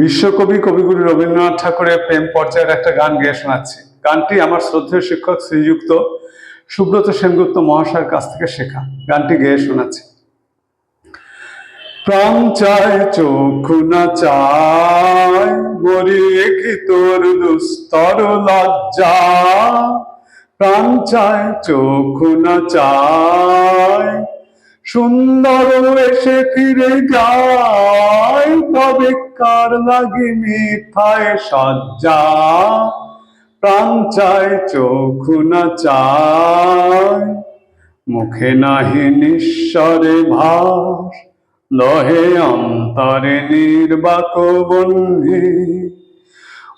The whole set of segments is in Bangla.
বিশ্বকবি কবিগুরু রবীন্দ্রনাথ ঠাকুরের প্রেম পর্যায়ের একটা গান গেয়ে শোনাচ্ছি। গানটি আমার শ্রদ্ধেয় শিক্ষক শ্রীযুক্ত সুব্রত সেনগুপ্ত মহাশয়ের কাছ থেকে শেখা। গানটি গেয়ে শোনাচ্ছি। প্রাণ চায়, চক্ষু না চায় মরি কি তোর দুস্তর লজ্জা? প্রাণ চায়, চক্ষু না চায়, সুন্দর এসে ফিরে যায়। তবে কার লাগি মিথায় সজ্জা। প্রাণ চায় চক্ষু না চায় মুখে নাহি নিঃস্বরে ভাস। লহে অন্তরে নির্বাক বন্ধি।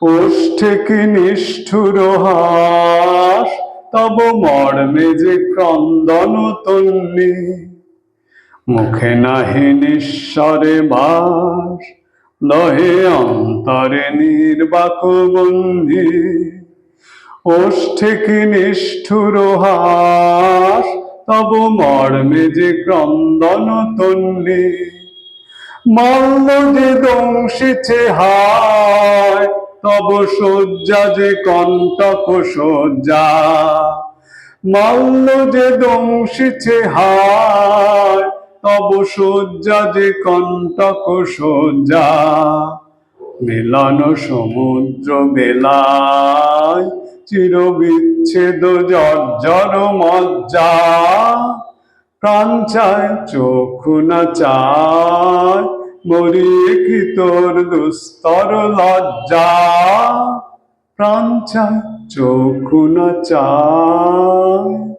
ওষ্ঠে কি নিষ্ঠুর হাস। তব মর্মে যে ক্রন্দন তন্নি। মুখে নাহি নিঃস্বরে বাস লহে অন্তরে নির্বাক বন্ধি ওষ্ঠে কি নিষ্ঠুর হাস, তব মর্মে যে ক্রন্দন তন্নি। মল্ল যে দংশিছে হায়, তব শয্যা যে কণ্টক শয্যা। মল্ল যে দংশিছে হায় তব শয্যা যে কণ্টক শয্যা মিলন সমুদ্র বেলায় চির বিচ্ছেদ জর্জর মজ্জা। প্রাণ চায়, চক্ষু না চায় মরি কি তোর দুস্তর লজ্জা? প্রাণ চায়, চক্ষু না চায়।